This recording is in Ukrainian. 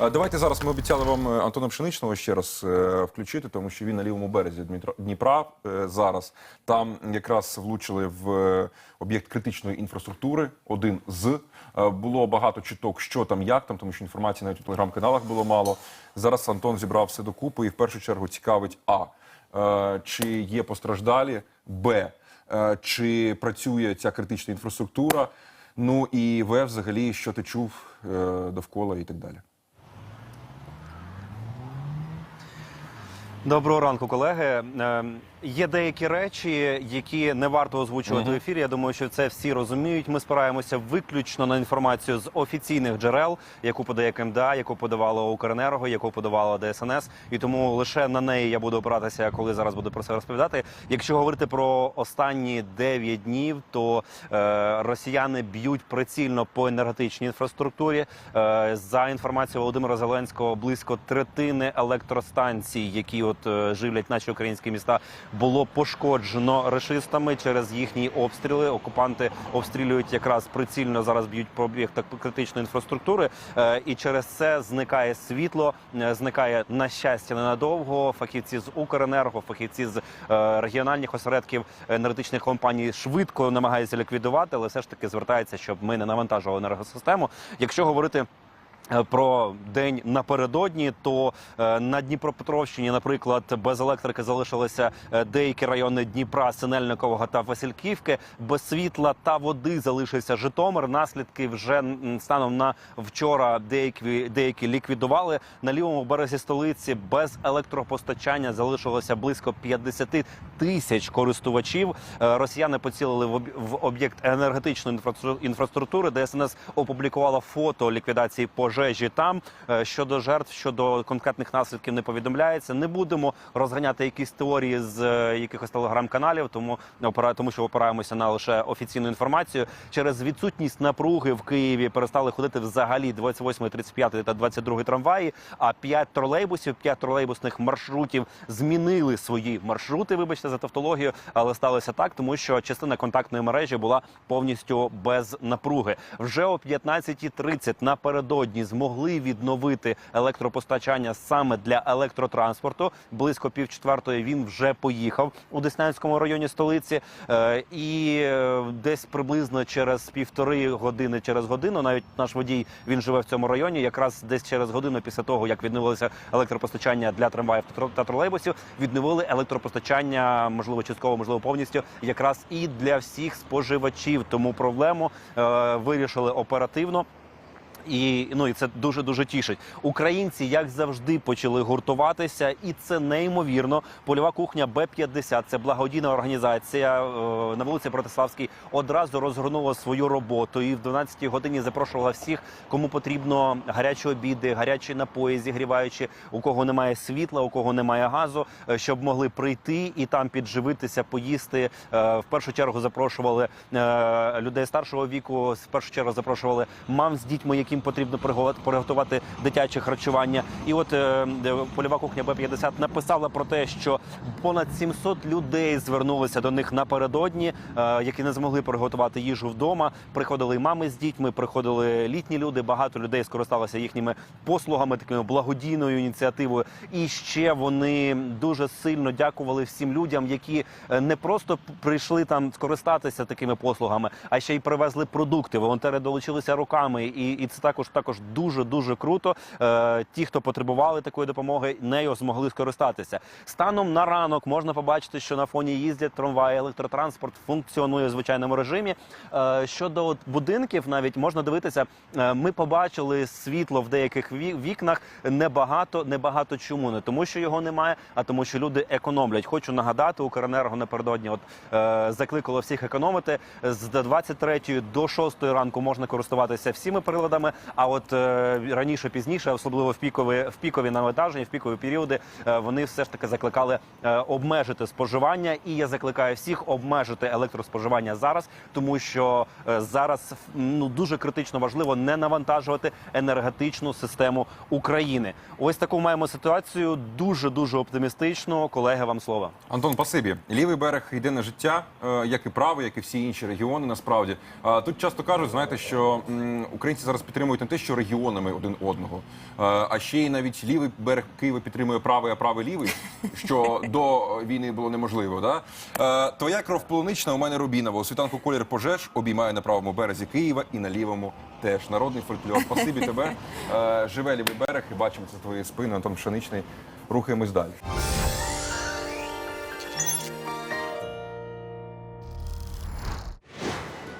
Давайте зараз ми обіцяли вам е, Антона Пшеничного ще раз е, включити, тому що він на лівому березі Дніпра е, зараз. Там якраз влучили в об'єкт критичної інфраструктури. Один з було багато чуток, що там, як там, тому що інформації навіть у телеграм-каналах було мало. Зараз Антон зібрав все докупи і в першу чергу цікавить а чи є постраждалі, б чи працює ця критична інфраструктура. Ну і В, взагалі, що ти чув довкола і так далі. Доброго ранку, колеги. Є деякі речі, які не варто озвучувати в ефірі. Я думаю, що це всі розуміють. Ми спираємося виключно на інформацію з офіційних джерел, яку подає КМДА, яку подавало Укренерго, яку подавала ДСНС. І тому лише на неї я буду опиратися, коли зараз буду про це розповідати. Якщо говорити про останні 9 днів, то е, росіяни б'ють прицільно по енергетичній інфраструктурі. Е, за інформацією Володимира Зеленського, близько третини електростанцій, які от е, живлять наші українські міста, було пошкоджено рашистами через їхні обстріли. Окупанти обстрілюють якраз прицільно зараз б'ють по об'єктах критичної інфраструктури, Е, і через це зникає світло, е, зникає на щастя ненадовго. Фахівці з Укренерго, фахівці з е, регіональних осередків енергетичних компаній швидко намагаються ліквідувати, але все ж таки звертається, щоб ми не навантажували енергосистему. Якщо говорити. Е, Про день напередодні, то е, на Дніпропетровщині, наприклад, без електрики залишилися е, деякі райони Дніпра, Синельникового та Васильківки. Без світла та води залишився Житомир. Наслідки вже станом на вчора деякі деякі ліквідували на лівому березі столиці. Без електропостачання залишилося близько 50 тисяч користувачів. Росіяни поцілили в об'єкт енергетичної інфраструк- інфраструктури. ДСНС опублікувала фото ліквідації пожежі. Там Е, щодо жертв, щодо конкретних наслідків не повідомляється. Не будемо розганяти якісь теорії з е, якихось телеграм-каналів, тому тому що опираємося на лише офіційну інформацію. Через відсутність напруги в Києві перестали ходити взагалі 28, 35 та 22 трамваї. А 5 тролейбусів, 5 тролейбусних маршрутів змінили свої маршрути. Вибачте за тавтологію, але сталося так, тому що частина контактної мережі була повністю без напруги. Вже о 15.30 напередодні змогли відновити електропостачання саме для електротранспорту. Близько півчетвертої він вже поїхав у Деснянському районі столиці, Е, і е, десь приблизно через півтори години, через годину, навіть наш водій він живе в цьому районі. Якраз десь через годину після того, як відновилося електропостачання для трамваїв та тролейбусів, відновили електропостачання, можливо, частково, можливо, повністю, якраз і для всіх споживачів. Тому проблему е, вирішили оперативно. І ну і це дуже дуже тішить. Українці, як завжди, почали гуртуватися, і це неймовірно. Польова кухня Б-50 це благодійна організація е, на вулиці Протиславській. Одразу розгорнула свою роботу і в 12-й годині запрошувала всіх, кому потрібно гарячі обіди, гарячі напої, зігріваючи, у кого немає світла, у кого немає газу, е, щоб могли прийти і там підживитися, поїсти. Е, В першу чергу запрошували людей старшого віку. В першу чергу запрошували мам з дітьми, яким потрібно приготувати- дитяче харчування. І от е, польова кухня Б-50 написала про те, що понад 700 людей звернулися до них напередодні, е, які не змогли приготувати їжу вдома. Приходили і мами з дітьми, приходили літні люди. Багато людей скористалися їхніми послугами, такою благодійною ініціативою. І ще вони дуже сильно дякували всім людям, які е, не просто прийшли там скористатися такими послугами, а ще й привезли продукти. Волонтери долучилися руками, і, і це також також дуже дуже круто. Е, ті, хто потребували такої допомоги, нею змогли скористатися. Станом на ранок можна побачити, що на фоні їздять трамваї, електротранспорт функціонує в звичайному режимі. Е, щодо от будинків, навіть можна дивитися. е, ми побачили світло в деяких вікнах. Небагато, небагато чому не тому, що його немає, а тому, що люди економлять. Хочу нагадати, Укренерго напередодні от е, закликало всіх економити з 23 до 6 ранку можна користуватися всіми приладами регіонами. А от е, раніше, пізніше, особливо в пікові в пікові навантаження, в пікові періоди, е, вони все ж таки закликали е, обмежити споживання. І я закликаю всіх обмежити електроспоживання зараз, тому що е, зараз ну дуже критично важливо не навантажувати енергетичну систему України. Ось таку маємо ситуацію. Дуже дуже оптимістично. Колеги, вам слово. Антон, спасибі. Лівий берег йде на життя, е, як і правий, як і всі інші регіони. Насправді тут часто кажуть, знаєте, що українці зараз підтримують не те, що регіонами один одного, е, а ще й навіть лівий берег Києва підтримує правий, а правий лівий, що до війни було неможливо. Да? Е, Твоя кров полунична, у мене рубінова. У світанку колір пожеж обіймає на правому березі Києва і на лівому теж. Народний фольклор. Спасибі тебе. Е, Живе лівий берег і бачимо це твої спини. Антон Пшеничний. Рухаємось далі.